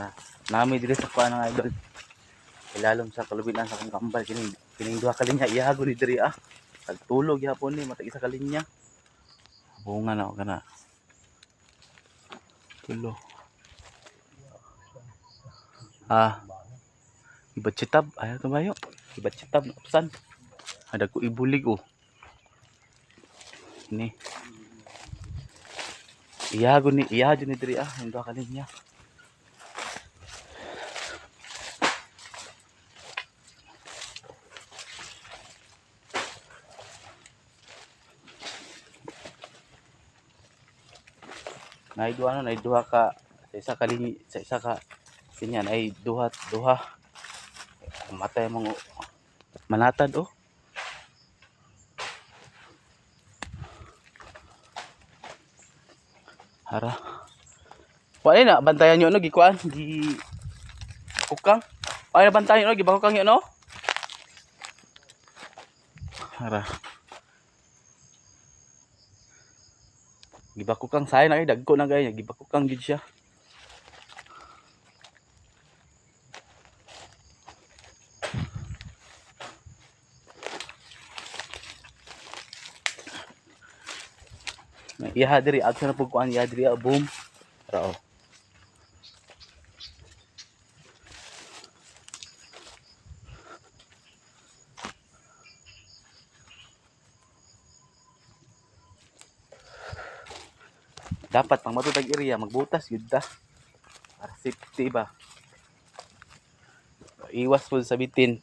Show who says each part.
Speaker 1: Ha, nami diri sa kuan nga idol. Ilalom sa kalubinan sa kong kambal kining kining duha ka linya ihago ni diri ah. Tagtulog yapon ni matag isa ka linya. Bunga na kana. Tulo. Ah. Ibat chitab, ayaw tumayo. Ibat chitab na kapsan. Ada ko ibulig oh. Ni. Iyago ni iyago ni diri ah, yung duha ka linya. Nay duha no, nay duha ka sa isa ka lingi, sa isa ka kinyan ay duha duha. Matay mga manatad oh. Hara. Wala na bantayan nyo no gikuan gi kukang. Wala na bantayan no gibakukang yun no. Hara. Gibakukang sayo na dagko na gaya gibakukang gid siya. Iha diri agsa na pug kuan iha diri ah, boom. Rao. Dapat pang matutag area magbutas yun ta. Para safety ba. Iwas po sa bitin.